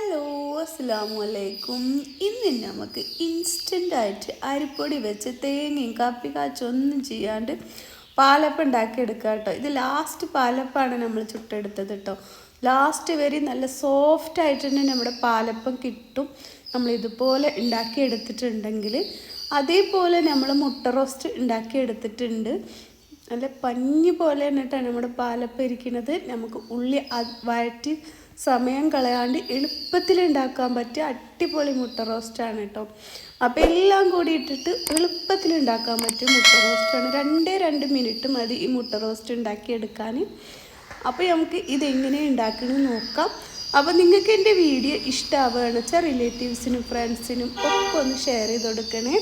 Hello അസ്സാം വലൈക്കും ഇന്ന് നമുക്ക് ഇൻസ്റ്റന്റ് ആയിട്ട് അരിപ്പൊടി വെച്ച് തേങ്ങയും കാപ്പി കാച്ചൊന്നും ചെയ്യാണ്ട് പാലപ്പം എടുക്കുക കേട്ടോ. ഇത് ലാസ്റ്റ് പാലപ്പാണ് നമ്മൾ ചുട്ടെടുത്തത് കേട്ടോ. ലാസ്റ്റ് വരെ നല്ല സോഫ്റ്റ് ആയിട്ട് തന്നെ നമ്മുടെ പാലപ്പം കിട്ടും. നമ്മൾ ഇതുപോലെ ഉണ്ടാക്കിയെടുത്തിട്ടുണ്ടെങ്കിൽ അതേപോലെ നമ്മൾ മുട്ട റോസ്റ്റ് ഉണ്ടാക്കി എടുത്തിട്ടുണ്ട് നല്ല പഞ്ഞി പോലെ എന്നിട്ടാണ് നമ്മുടെ പാലപ്പം ഇരിക്കുന്നത്. നമുക്ക് ഉള്ളി വഴറ്റി സമയം കളയാണ്ട് എളുപ്പത്തിൽ ഉണ്ടാക്കാൻ പറ്റിയ അടിപൊളി മുട്ട റോസ്റ്റാണ് കേട്ടോ അപ്പോൾ എല്ലാം കൂടി ഇട്ടിട്ട് എളുപ്പത്തിൽ ഉണ്ടാക്കാൻ പറ്റിയ മുട്ട റോസ്റ്റാണ് രണ്ടേ രണ്ട് മിനിറ്റ് മതി ഈ മുട്ട റോസ്റ്റ് ഉണ്ടാക്കിയെടുക്കാൻ. അപ്പോൾ നമുക്ക് ഇതെങ്ങനെ ഉണ്ടാക്കണമെന്ന് നോക്കാം. അപ്പോൾ നിങ്ങൾക്ക് എന്റെ വീഡിയോ ഇഷ്ടമാവുകയാണെന്ന് വെച്ചാൽ റിലേറ്റീവ്സിനും ഫ്രണ്ട്സിനും ഒക്കെ ഒന്ന് ഷെയർ ചെയ്ത് കൊടുക്കണേ.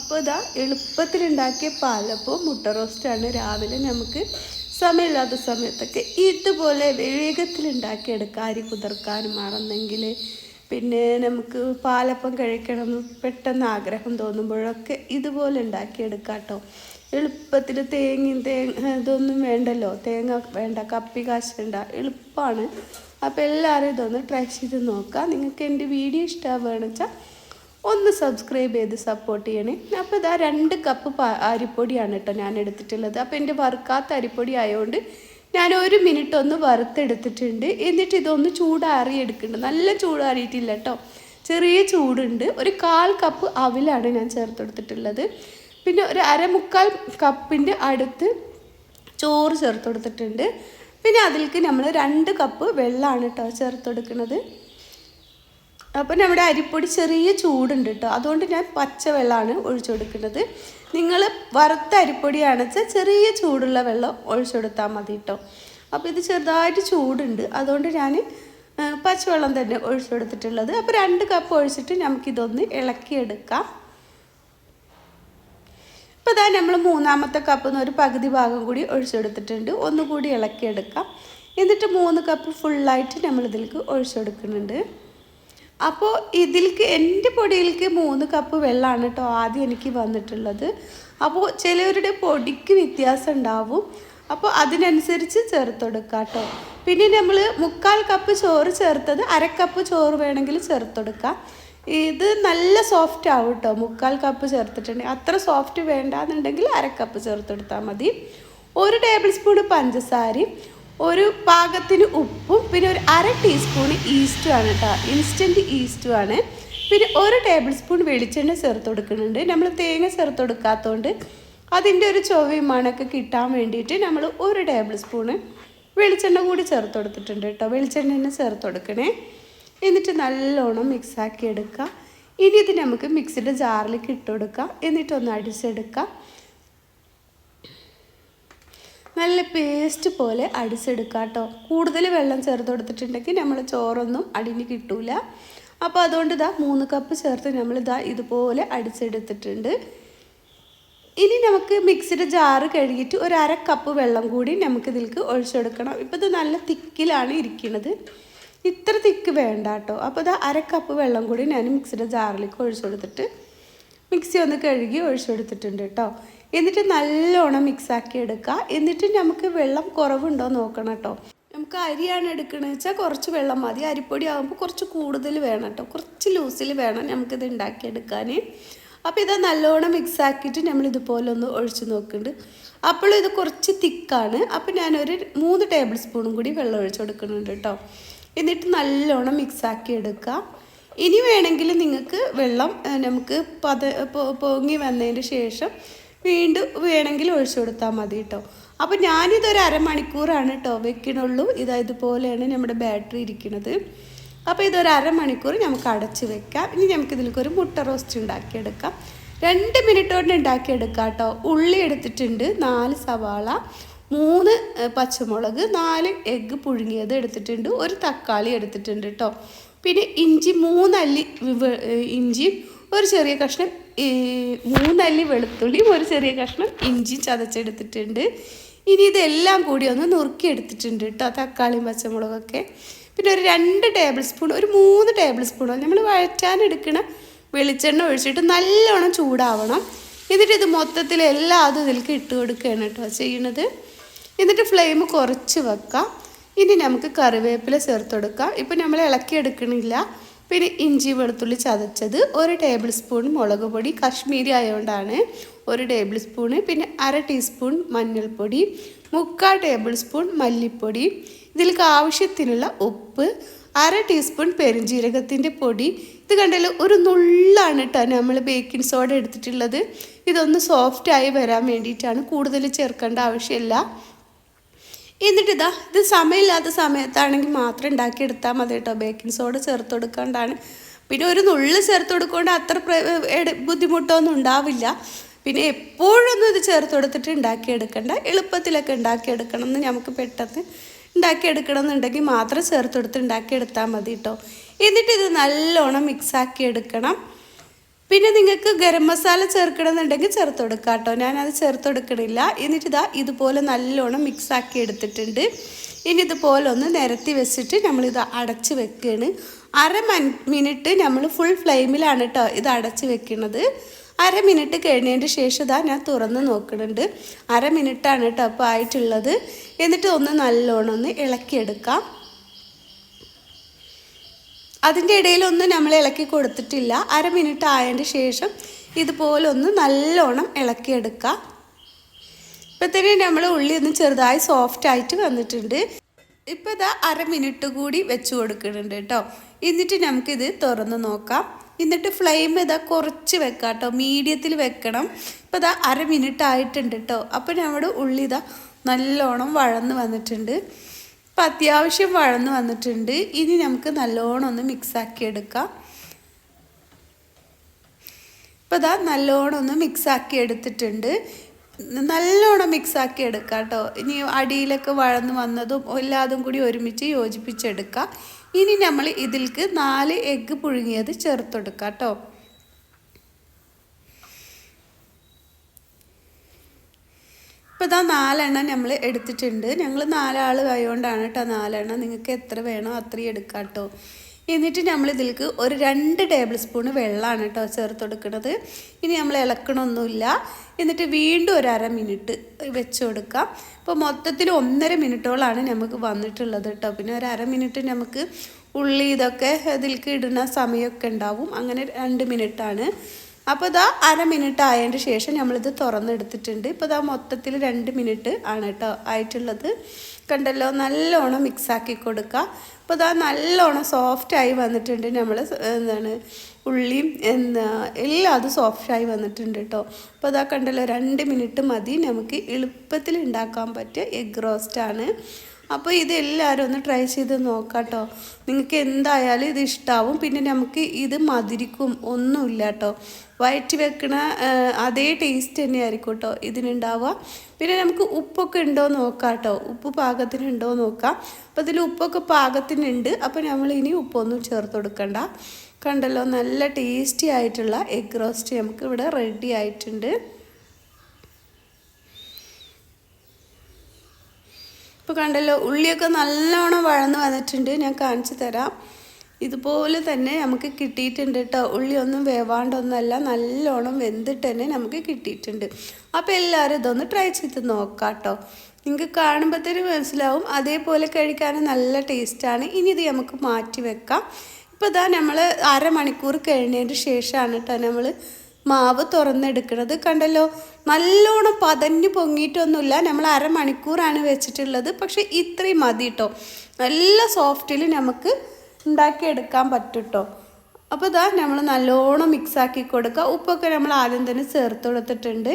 അപ്പോൾ ഇതാ എളുപ്പത്തിലുണ്ടാക്കിയ പാലപ്പവും മുട്ട റോസ്റ്റാണ് രാവിലെ നമുക്ക് സമയമില്ലാത്ത സമയത്തൊക്കെ ഇതുപോലെ വേഗത്തിലുണ്ടാക്കിയെടുക്കാം അരി കുതിർക്കാനും മറന്നെങ്കിൽ പിന്നെ നമുക്ക് പാലപ്പം കഴിക്കണം പെട്ടെന്ന് ആഗ്രഹം തോന്നുമ്പോഴൊക്കെ ഇതുപോലെ ഉണ്ടാക്കിയെടുക്കാം കേട്ടോ എളുപ്പത്തിൽ തേങ്ങയും തേങ്ങ ഇതൊന്നും വേണ്ടല്ലോ. തേങ്ങ വേണ്ട കപ്പി കാശുണ്ട എളുപ്പമാണ് അപ്പോൾ എല്ലാവരും ഇതൊന്ന് ട്രൈ ചെയ്ത് നോക്കാം. നിങ്ങൾക്ക് എന്റെ വീഡിയോ ഇഷ്ടമാവുകയാണെന്ന് വെച്ചാൽ ഒന്ന് സബ്സ്ക്രൈബ് ചെയ്ത് സപ്പോർട്ട് ചെയ്യണേ. അപ്പോൾ ഇതാ രണ്ട് കപ്പ് അരിപ്പൊടിയാണ് കേട്ടോ ഞാൻ എടുത്തിട്ടുള്ളത്. അപ്പോൾ എന്റെ വറുക്കാത്ത അരിപ്പൊടി ആയതുകൊണ്ട് ഞാൻ ഒരു മിനിറ്റ് ഒന്ന് വറുത്തെടുത്തിട്ടുണ്ട്. എന്നിട്ട് ഇതൊന്ന് ചൂടാറി എടുക്കുന്നുണ്ട് നല്ല ചൂടാറിയിട്ടില്ല കേട്ടോ ചെറിയ ചൂടുണ്ട്. ഒരു കാൽ കപ്പ് അവിലാണ് ഞാൻ ചേർത്തെടുത്തിട്ടുള്ളത് പിന്നെ ഒരു അരമുക്കാൽ കപ്പിന്റെ അടുത്ത് ചോറ് ചേർത്ത് കൊടുത്തിട്ടുണ്ട്. പിന്നെ അതിലേക്ക് നമ്മൾ രണ്ട് കപ്പ് വെള്ളമാണ് കേട്ടോ ചേർത്ത് കൊടുക്കുന്നത് അപ്പോൾ നമ്മുടെ അരിപ്പൊടി ചെറിയ ചൂടുണ്ട് കേട്ടോ. അതുകൊണ്ട് ഞാൻ പച്ചവെള്ളമാണ് ഒഴിച്ചു കൊടുക്കുന്നത്. നിങ്ങൾ വറുത്ത അരിപ്പൊടിയാണെന്ന് വെച്ചാൽ ചെറിയ ചൂടുള്ള വെള്ളം ഒഴിച്ചു കൊടുത്താൽ മതി കേട്ടോ. അപ്പോൾ ഇത് ചെറുതായിട്ട് ചൂടുണ്ട്. അതുകൊണ്ട് ഞാൻ പച്ചവെള്ളം തന്നെ ഒഴിച്ചു കൊടുത്തിട്ടുള്ളത്. അപ്പോൾ രണ്ട് കപ്പ് ഒഴിച്ചിട്ട് നമുക്കിതൊന്ന് ഇളക്കിയെടുക്കാം. ഇപ്പോൾ ഇതാ നമ്മൾ മൂന്നാമത്തെ കപ്പിൽ നിന്ന് ഒരു പകുതി ഭാഗം കൂടി ഒഴിച്ചെടുത്തിട്ടുണ്ട് ഒന്നുകൂടി ഇളക്കിയെടുക്കാം. എന്നിട്ട് മൂന്ന് കപ്പ് ഫുള്ളായിട്ട് നമ്മളിതിലേക്ക് ഒഴിച്ചെടുക്കുന്നുണ്ട് അപ്പോൾ ഇതിൽക്ക് എന്റെ പൊടിയിലേക്ക് മൂന്ന് കപ്പ് വെള്ളമാണ് കേട്ടോ ആദ്യം എനിക്ക് വന്നിട്ടുള്ളത്. അപ്പോൾ ചിലവരുടെ പൊടിക്ക് വ്യത്യാസം ഉണ്ടാവും. അപ്പോൾ അതിനനുസരിച്ച് ചേർത്തെടുക്കുക കേട്ടോ പിന്നെ നമ്മൾ മുക്കാൽ കപ്പ് ചോറ് ചേർത്തത് അരക്കപ്പ് ചോറ് വേണമെങ്കിൽ ചേർത്തെടുക്കാം. ഇത് നല്ല സോഫ്റ്റ് ആവും കേട്ടോ മുക്കാൽ കപ്പ് ചേർത്തിട്ടുണ്ടെങ്കിൽ അത്ര സോഫ്റ്റ് വേണ്ടാന്നുണ്ടെങ്കിൽ അരക്കപ്പ് ചേർത്തെടുത്താൽ മതി. ഒരു ടേബിൾ സ്പൂൺ പഞ്ചസാരയും ഒരു പാകത്തിന് ഉപ്പും പിന്നെ ഒരു അര ടീസ്പൂൺ ഈസ്റ്റും ആണ് കേട്ടോ ഇൻസ്റ്റന്റ് ഈസ്റ്റും ആണ്. പിന്നെ ഒരു ടേബിൾ സ്പൂൺ വെളിച്ചെണ്ണ ചേർത്ത് കൊടുക്കുന്നുണ്ട്. നമ്മൾ തേങ്ങ ചേർത്ത് കൊടുക്കാത്തതുകൊണ്ട് അതിന്റെ ഒരു ചൊവ്വയും മണമൊക്കെ കിട്ടാൻ വേണ്ടിയിട്ട് നമ്മൾ ഒരു ടേബിൾ സ്പൂണ് വെളിച്ചെണ്ണ കൂടി ചേർത്ത് കൊടുത്തിട്ടുണ്ട് കേട്ടോ വെളിച്ചെണ്ണ തന്നെ ചേർത്ത് കൊടുക്കണേ. എന്നിട്ട് നല്ലോണം മിക്സാക്കി എടുക്കുക ഇനി ഇത് നമുക്ക് മിക്സിയുടെ ജാറിലേക്ക് ഇട്ട് കൊടുക്കാം. എന്നിട്ടൊന്ന് അടിച്ചെടുക്കാം. നല്ല പേസ്റ്റ് പോലെ അടിച്ചെടുക്കുക കേട്ടോ കൂടുതൽ വെള്ളം ചേർത്ത് കൊടുത്തിട്ടുണ്ടെങ്കിൽ നമ്മൾ ചോറൊന്നും അടിഞ്ഞ് കിട്ടൂല. അപ്പോൾ അതുകൊണ്ട് ഇതാ മൂന്ന് കപ്പ് ചേർത്ത് നമ്മൾ ഇതാ ഇതുപോലെ അടിച്ചെടുത്തിട്ടുണ്ട്. ഇനി നമുക്ക് മിക്സിയുടെ ജാറ് കഴുകിയിട്ട് ഒരു അര കപ്പ് വെള്ളം കൂടി നമുക്ക് ഇതിലേക്ക് ഒഴിച്ചെടുക്കണം ഇപ്പോൾ ഇത് നല്ല തിക്കിലാണ് ഇരിക്കുന്നത് ഇത്ര തിക്ക് വേണ്ട കേട്ടോ അപ്പോൾ ഇത് അര കപ്പ് വെള്ളം കൂടി ഞാൻ മിക്സിയുടെ ജാറിലേക്ക് ഒഴിച്ചു കൊടുത്തിട്ട് മിക്സി ഒന്ന് കഴുകി ഒഴിച്ചെടുത്തിട്ടുണ്ട് കേട്ടോ എന്നിട്ട് നല്ലോണം മിക്സാക്കി എടുക്കുക. എന്നിട്ട് നമുക്ക് വെള്ളം കുറവുണ്ടോ നോക്കണം കേട്ടോ. നമുക്ക് അരിയാണ് എടുക്കണമെന്ന് വെച്ചാൽ കുറച്ച് വെള്ളം മതി. അരിപ്പൊടി ആകുമ്പോൾ കുറച്ച് കൂടുതൽ വേണം കേട്ടോ. കുറച്ച് ലൂസിൽ വേണം നമുക്കിത് ഉണ്ടാക്കിയെടുക്കാൻ. അപ്പോൾ ഇതാ നല്ലോണം മിക്സ് ആക്കിയിട്ട് നമ്മൾ ഇതുപോലെ ഒന്ന് ഒഴിച്ച് നോക്കുന്നുണ്ട്. അപ്പോൾ ഇത് കുറച്ച് തിക്കാണ്. അപ്പോൾ ഞാനൊരു മൂന്ന് ടേബിൾ സ്പൂണും കൂടി വെള്ളം ഒഴിച്ച് കൊടുക്കുന്നുണ്ട് കേട്ടോ. എന്നിട്ട് നല്ലോണം മിക്സ് ആക്കി എടുക്കുക. ഇനി വേണമെങ്കിൽ നിങ്ങൾക്ക് വെള്ളം നമുക്ക് പത പൊങ്ങി വന്നതിന് ശേഷം വീണ്ടും വേണമെങ്കിൽ ഒഴിച്ചു കൊടുത്താൽ മതി കേട്ടോ അപ്പോൾ ഞാനിതൊരു അരമണിക്കൂറാണ് കേട്ടോ വെക്കണുള്ളൂ. ഇതാ ഇതുപോലെയാണ് നമ്മുടെ ബാറ്ററി ഇരിക്കുന്നത് അപ്പോൾ ഇതൊരു അരമണിക്കൂർ നമുക്ക് അടച്ച് വെക്കാം. ഇനി നമുക്ക് ഇതിലേക്ക് ഒരു മുട്ട റോസ്റ്റ് ഉണ്ടാക്കിയെടുക്കാം. രണ്ട് മിനിറ്റ് കൊണ്ട് ഉണ്ടാക്കിയെടുക്കാം കേട്ടോ ഉള്ളി എടുത്തിട്ടുണ്ട് നാല് സവാള മൂന്ന് പച്ചമുളക് നാല് എഗ്ഗ് പുഴുങ്ങിയത് എടുത്തിട്ടുണ്ട് ഒരു തക്കാളി എടുത്തിട്ടുണ്ട് കേട്ടോ പിന്നെ ഇഞ്ചി മൂന്നല്ലി ഇഞ്ചിയും ഒരു ചെറിയ കഷ്ണം മൂന്നല്ലി വെളുത്തുള്ളിയും ഒരു ചെറിയ കഷ്ണം ഇഞ്ചി ചതച്ചെടുത്തിട്ടുണ്ട്. ഇനി ഇതെല്ലാം കൂടി ഒന്ന് നുറുക്കി എടുത്തിട്ടുണ്ട് കേട്ടോ തക്കാളിയും പച്ചമുളകൊക്കെ. പിന്നെ ഒരു രണ്ട് ടേബിൾ സ്പൂൺ ഒരു മൂന്ന് ടേബിൾ സ്പൂണോ നമ്മൾ വഴറ്റാനെടുക്കണ വെളിച്ചെണ്ണ ഒഴിച്ചിട്ട് നല്ലോണം ചൂടാവണം. എന്നിട്ട് ഇത് മൊത്തത്തിൽ എല്ലാ അതും ഇതിലേക്ക് ഇട്ട് കൊടുക്കുകയാണ് കേട്ടോ ചെയ്യണത് എന്നിട്ട് ഫ്ലെയിം കുറച്ച് വെക്കാം. ഇനി നമുക്ക് കറിവേപ്പില ചേർത്ത് കൊടുക്കാം. ഇപ്പം നമ്മൾ ഇളക്കി എടുക്കണില്ല പിന്നെ ഇഞ്ചി വെളുത്തുള്ളി ചതച്ചത് ഒരു ടേബിൾ സ്പൂൺ മുളക് പൊടി കശ്മീരി ആയതുകൊണ്ടാണ് ഒരു ടേബിൾ സ്പൂൺ പിന്നെ അര ടീസ്പൂൺ മഞ്ഞൾപ്പൊടി മുക്കാൽ ടേബിൾ സ്പൂൺ മല്ലിപ്പൊടി ഇതിലേക്ക് ആവശ്യത്തിനുള്ള ഉപ്പ് അര ടീസ്പൂൺ പെരുംജീരകത്തിന്റെ പൊടി. ഇത് കണ്ടാൽ ഒരു നുള്ളാണ് കേട്ടോ നമ്മൾ ബേക്കിംഗ് സോഡ എടുത്തിട്ടുള്ളത്. ഇതൊന്ന് സോഫ്റ്റായി വരാൻ വേണ്ടിയിട്ടാണ് കൂടുതൽ ചേർക്കേണ്ട ആവശ്യമില്ല. എന്നിട്ട് ഇതാ ഇത് സമയമില്ലാത്ത സമയത്താണെങ്കിൽ മാത്രം ഉണ്ടാക്കിയെടുത്താൽ മതി കേട്ടോ. ബേക്കിംഗ് സോഡ ചേർത്ത് കൊടുക്കാണ്ടാണ്. പിന്നെ ഒരു നുള്ള് ചേർത്ത് കൊടുക്കൊണ്ട് അത്ര ബുദ്ധിമുട്ടൊന്നും ഉണ്ടാവില്ല. പിന്നെ എപ്പോഴൊന്നും ഇത് ചേർത്ത് കൊടുത്തിട്ട് ഉണ്ടാക്കിയെടുക്കണ്ട. എളുപ്പത്തിലൊക്കെ ഉണ്ടാക്കിയെടുക്കണം എന്ന് നമുക്ക് പെട്ടെന്ന് ഉണ്ടാക്കിയെടുക്കണം എന്നുണ്ടെങ്കിൽ മാത്രം ചേർത്ത് കൊടുത്ത് ഉണ്ടാക്കിയെടുത്താൽ മതി കേട്ടോ. എന്നിട്ട് ഇത് നല്ലോണം മിക്സാക്കി എടുക്കണം പിന്നെ നിങ്ങൾക്ക് ഗരം മസാല ചേർക്കണമെന്നുണ്ടെങ്കിൽ ചേർത്ത് കൊടുക്കാം കേട്ടോ ഞാനത് ചേർത്ത് കൊടുക്കണില്ല എന്നിട്ട് ഇതാ ഇതുപോലെ നല്ലോണം മിക്സ് ആക്കി എടുത്തിട്ടുണ്ട്. ഇനി ഇതുപോലെ ഒന്ന് നിരത്തി വെച്ചിട്ട് നമ്മളിത് അടച്ച് വെക്കുകയാണ് അര മിനിറ്റ് നമ്മൾ ഫുൾ ഫ്ലെയിമിലാണ് കേട്ടോ ഇത് അടച്ച് വെക്കുന്നത് അര മിനിറ്റ് കഴിഞ്ഞതിന്റെ ശേഷം ഇതാ ഞാൻ തുറന്ന് നോക്കുന്നുണ്ട് അര മിനിറ്റാണ് കേട്ടോ അപ്പോൾ ആയിട്ടുള്ളത്. എന്നിട്ട് ഒന്ന് നല്ലോണം ഒന്ന് ഇളക്കിയെടുക്കാം. അതിന്റെ ഇടയിലൊന്നും നമ്മൾ ഇളക്കി കൊടുത്തിട്ടില്ല. അര മിനിറ്റ് ആയതിന്റെ ശേഷം ഇതുപോലെ ഒന്ന് നല്ലോണം ഇളക്കിയെടുക്കുക ഇപ്പോഴത്തേനും നമ്മൾ ഉള്ളി ഒന്ന് ചെറുതായി സോഫ്റ്റ് ആയിട്ട് വന്നിട്ടുണ്ട്. ഇപ്പോൾ ഇതാ അര മിനിറ്റ് കൂടി വെച്ച് കൊടുക്കുന്നുണ്ട് കേട്ടോ. എന്നിട്ട് നമുക്കിത് തുറന്ന് നോക്കാം. എന്നിട്ട് ഫ്ലെയിം ഇതാ കുറച്ച് വെക്കാം കേട്ടോ. മീഡിയത്തിൽ വെക്കണം. ഇപ്പോൾ ഇതാ അര മിനിറ്റ് ആയിട്ടുണ്ട് കേട്ടോ. അപ്പോൾ നമ്മുടെ ഉള്ളി ഇതാ നല്ലോണം വഴന്ന് വന്നിട്ടുണ്ട്. ഇപ്പം അത്യാവശ്യം വഴന്ന് വന്നിട്ടുണ്ട്. ഇനി നമുക്ക് നല്ലോണം ഒന്ന് മിക്സാക്കി എടുക്കാം. ഇപ്പം ഇതാ നല്ലോണം ഒന്ന് മിക്സാക്കി എടുത്തിട്ടുണ്ട്. നല്ലോണം മിക്സാക്കി എടുക്കാം കേട്ടോ. ഇനി അടിയിലൊക്കെ വഴന്ന് വന്നതും എല്ലാതും കൂടി ഒരുമിച്ച് യോജിപ്പിച്ചെടുക്കാം. ഇനി നമ്മൾ ഇതിൽക്ക് നാല് എഗ്ഗ് പുഴുങ്ങിയത് ചേർത്തെടുക്കാം കേട്ടോ. ഇപ്പോൾ ഇതാ നാലെണ്ണം നമ്മൾ എടുത്തിട്ടുണ്ട്. ഞങ്ങൾ നാലാൾ ആയതുകൊണ്ടാണ് കേട്ടോ നാലെണ്ണം. നിങ്ങൾക്ക് എത്ര വേണോ അത്രയും എടുക്കാം കേട്ടോ എന്നിട്ട് നമ്മൾ ഇതിലേക്ക് ഒരു രണ്ട് ടേബിൾ സ്പൂൺ വെള്ളമാണ് കേട്ടോ ചേർത്ത് കൊടുക്കുന്നത് ഇനി നമ്മൾ ഇളക്കണമൊന്നുമില്ല എന്നിട്ട് വീണ്ടും ഒരു അര മിനിറ്റ് വെച്ച് കൊടുക്കാം ഇപ്പോൾ മൊത്തത്തിൽ ഒന്നര മിനിറ്റോളാണ് നമുക്ക് വന്നിട്ടുള്ളത് കേട്ടോ പിന്നെ ഒരു അര മിനിറ്റ് നമുക്ക് ഉള്ളി ഇതൊക്കെ ഇതിലേക്ക് ഇടുന്ന സമയമൊക്കെ ഉണ്ടാവും. അങ്ങനെ രണ്ട് മിനിറ്റാണ്. അപ്പോൾ ഇതാ അര മിനിറ്റ് ആയതിന്റെ ശേഷം നമ്മളിത് തുറന്നെടുത്തിട്ടുണ്ട്. ഇപ്പോൾ ഇതാ മൊത്തത്തിൽ രണ്ട് മിനിറ്റ് ആണ് കേട്ടോ ആയിട്ടുള്ളത്. കണ്ടല്ലോ? നല്ലോണം മിക്സാക്കി കൊടുക്കുക അപ്പോൾ ഇതാ നല്ലോണം സോഫ്റ്റായി വന്നിട്ടുണ്ട് നമ്മൾ എന്താണ് ഉള്ളിയും എന്താ എല്ലാം അത് സോഫ്റ്റായി വന്നിട്ടുണ്ട് കേട്ടോ അപ്പോൾ ഇതാ കണ്ടല്ലോ? രണ്ട് മിനിറ്റ് മതി. നമുക്ക് എളുപ്പത്തിൽ ഉണ്ടാക്കാൻ പറ്റിയ എഗ് റോസ്റ്റാണ് അപ്പോൾ ഇത് എല്ലാവരും ഒന്ന് ട്രൈ ചെയ്ത് നോക്കാട്ടോ. നിങ്ങൾക്ക് എന്തായാലും ഇത് ഇഷ്ടാവും. പിന്നെ നമുക്ക് ഇത് മതിരിക്കും ഒന്നുമില്ല കേട്ടോ വയറ്റി വെക്കണ അതേ ടേസ്റ്റ് തന്നെ ആയിരിക്കും കേട്ടോ ഇതിനുണ്ടാവുക. പിന്നെ നമുക്ക് ഉപ്പൊക്കെ ഉണ്ടോ നോക്കാം കേട്ടോ ഉപ്പ് പാകത്തിനുണ്ടോ നോക്കാം. അപ്പോൾ ഇതിൽ ഉപ്പൊക്കെ പാകത്തിനുണ്ട് അപ്പോൾ നമ്മൾ ഇനി ഉപ്പൊന്നും ചേർത്ത് കൊടുക്കണ്ട. കണ്ടല്ലോ നല്ല ടേസ്റ്റി ആയിട്ടുള്ള എഗ് റോസ്റ്റ് നമുക്ക് ഇവിടെ റെഡി ആയിട്ടുണ്ട്. ഇപ്പോൾ കണ്ടല്ലോ ഉള്ളിയൊക്കെ നല്ലോണം വഴന്ന് വന്നിട്ടുണ്ട്. ഞാൻ കാണിച്ചു തരാം. ഇതുപോലെ തന്നെ നമുക്ക് കിട്ടിയിട്ടുണ്ട് കേട്ടോ ഉള്ളി ഒന്നും വേവാണ്ടൊന്നുമല്ല നല്ലോണം വെന്തിട്ട് തന്നെ നമുക്ക് കിട്ടിയിട്ടുണ്ട്. അപ്പോൾ എല്ലാവരും ഇതൊന്ന് ട്രൈ ചെയ്ത് നോക്കാം കേട്ടോ നിങ്ങൾക്ക് കാണുമ്പോഴത്തേനും മനസ്സിലാവും അതേപോലെ കഴിക്കാൻ നല്ല ടേസ്റ്റാണ് ഇനി ഇത് നമുക്ക് മാറ്റി വെക്കാം. ഇപ്പോൾ ഇതാ നമ്മൾ അരമണിക്കൂർ കഴിഞ്ഞതിന് ശേഷമാണ് കേട്ടോ നമ്മൾ മാവ് തുറന്നെടുക്കുന്നത് കണ്ടല്ലോ? നല്ലോണം പതഞ്ഞ് പൊങ്ങിയിട്ടൊന്നുമില്ല. നമ്മൾ അരമണിക്കൂറാണ് വെച്ചിട്ടുള്ളത്. പക്ഷേ ഇത്രയും മതി കേട്ടോ നല്ല സോഫ്റ്റിൽ നമുക്ക് ഉണ്ടാക്കിയെടുക്കാൻ പറ്റും കേട്ടോ അപ്പോൾ ഇതാ നമ്മൾ നല്ലോണം മിക്സാക്കി കൊടുക്കുക. ഉപ്പൊക്കെ നമ്മൾ ആദ്യം തന്നെ ചേർത്ത് കൊടുത്തിട്ടുണ്ട്.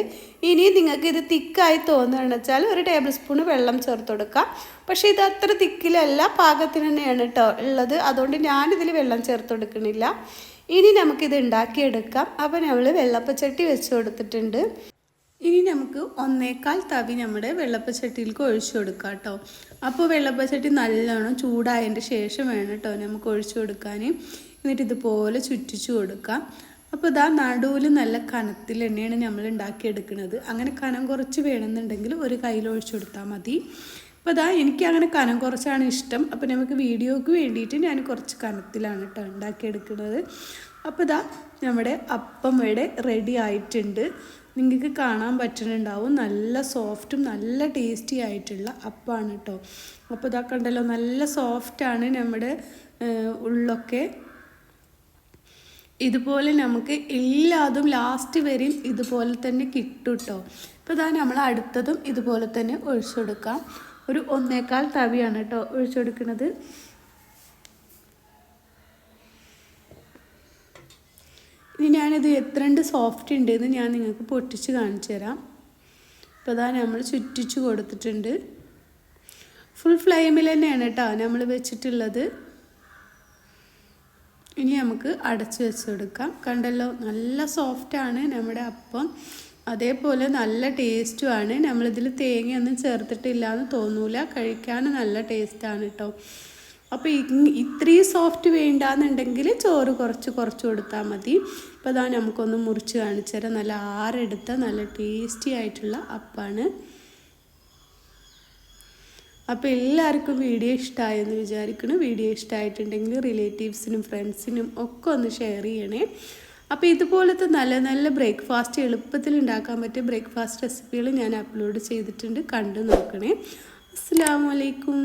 ഇനി നിങ്ങൾക്ക് ഇത് തിക്കായി തോന്നുകയാണെന്ന് വെച്ചാൽ ഒരു ടേബിൾ സ്പൂൺ വെള്ളം ചേർത്ത് കൊടുക്കുക പക്ഷേ ഇത് അത്ര തിക്കിലല്ല പാകത്തിന് തന്നെയാണ് കേട്ടോ ഉള്ളത്. അതുകൊണ്ട് ഞാനിതിൽ വെള്ളം ചേർത്ത് കൊടുക്കണില്ല ഇനി നമുക്കിത് ഉണ്ടാക്കിയെടുക്കാം. അപ്പോൾ നമ്മൾ വെള്ളപ്പച്ചട്ടി വെച്ച് കൊടുത്തിട്ടുണ്ട്. ഇനി നമുക്ക് ഒന്നേക്കാൽ തവി നമ്മുടെ വെള്ളപ്പച്ചട്ടിയിലേക്ക് ഒഴിച്ചു കൊടുക്കാം കേട്ടോ. അപ്പോൾ വെള്ളപ്പച്ചട്ടി നല്ലോണം ചൂടായതിന്റെ ശേഷം വേണം കേട്ടോ നമുക്ക് ഒഴിച്ചു കൊടുക്കാൻ. എന്നിട്ട് ഇതുപോലെ ചുറ്റിച്ചു കൊടുക്കാം. അപ്പോൾ ഇതാ നടുവിൽ നല്ല കനത്തിൽ എണ്ണയാണ് നമ്മൾ ഉണ്ടാക്കിയെടുക്കുന്നത്. അങ്ങനെ കനം കുറച്ച് വേണമെന്നുണ്ടെങ്കിൽ ഒരു കയ്യിൽ ഒഴിച്ചു കൊടുത്താൽ മതി. അപ്പോൾ അതാ എനിക്ക് അങ്ങനെ കനം കുറച്ചാണ് ഇഷ്ടം. അപ്പോൾ നമുക്ക് വീഡിയോക്ക് വേണ്ടിയിട്ട് ഞാൻ കുറച്ച് കനത്തിലാണ് കേട്ടോ ഉണ്ടാക്കിയെടുക്കുന്നത്. അപ്പോൾ ഇതാ നമ്മുടെ അപ്പം ഇവിടെ റെഡി ആയിട്ടുണ്ട്. നിങ്ങൾക്ക് കാണാൻ പറ്റുന്നുണ്ടാവും. നല്ല സോഫ്റ്റും നല്ല ടേസ്റ്റി ആയിട്ടുള്ള അപ്പമാണ് കേട്ടോ അപ്പോൾ ഇതാ കണ്ടല്ലോ നല്ല സോഫ്റ്റാണ് നമ്മുടെ ഉള്ളൊക്കെ. ഇതുപോലെ നമുക്ക് എല്ലാതും ലാസ്റ്റ് വരെയും ഇതുപോലെ തന്നെ കിട്ടും കേട്ടോ ഇപ്പോൾ ഇതാ നമ്മൾ അടുത്തതും ഇതുപോലെ തന്നെ ഒഴിച്ചെടുക്കാം ഒരു ഒന്നേക്കാൽ തവിയാണ് കേട്ടോ ഒഴിച്ചെടുക്കുന്നത് ഇനി ഞാനിത് എത്രണ്ട് സോഫ്റ്റ് ഉണ്ട് എന്ന് ഞാൻ നിങ്ങൾക്ക് പൊട്ടിച്ച് കാണിച്ചു തരാം. ഇപ്പോൾ അതാ നമ്മൾ ചുറ്റിച്ച് കൊടുത്തിട്ടുണ്ട്. ഫുൾ ഫ്ലെയിമിൽ തന്നെയാണ് കേട്ടോ നമ്മൾ വെച്ചിട്ടുള്ളത്. ഇനി നമുക്ക് അടച്ച് വെച്ചെടുക്കാം കണ്ടല്ലോ നല്ല സോഫ്റ്റാണ് നമ്മുടെ അപ്പം. അതേപോലെ നല്ല ടേസ്റ്റുമാണ്. നമ്മളിതിൽ തേങ്ങയൊന്നും ചേർത്തിട്ടില്ല എന്ന് തോന്നൂല. കഴിക്കാൻ നല്ല ടേസ്റ്റാണ് കേട്ടോ അപ്പോൾ ഇത്രയും സോഫ്റ്റ് വേണ്ടാന്നുണ്ടെങ്കിൽ ചോറ് കുറച്ച് കുറച്ച് കൊടുത്താൽ മതി. അപ്പോൾ അതാ നമുക്കൊന്ന് മുറിച്ച് കാണിച്ചു തരാം. നല്ല ആരെടുത്ത നല്ല ടേസ്റ്റി ആയിട്ടുള്ള അപ്പാണ്. അപ്പോൾ എല്ലാവർക്കും വീഡിയോ ഇഷ്ടമായെന്ന് വിചാരിക്കുന്നു. വീഡിയോ ഇഷ്ടമായിട്ടുണ്ടെങ്കിൽ റിലേറ്റീവ്സിനും ഫ്രണ്ട്സിനും ഒക്കെ ഒന്ന് ഷെയർ ചെയ്യണേ. അപ്പോൾ ഇതുപോലത്തെ നല്ല നല്ല ബ്രേക്ക്ഫാസ്റ്റ് എളുപ്പത്തിൽ ഉണ്ടാക്കാൻ പറ്റിയ ബ്രേക്ക്ഫാസ്റ്റ് റെസിപ്പികൾ ഞാൻ അപ്ലോഡ് ചെയ്തിട്ടുണ്ട്. കണ്ടു നോക്കണേ. അസ്സാം വലൈക്കും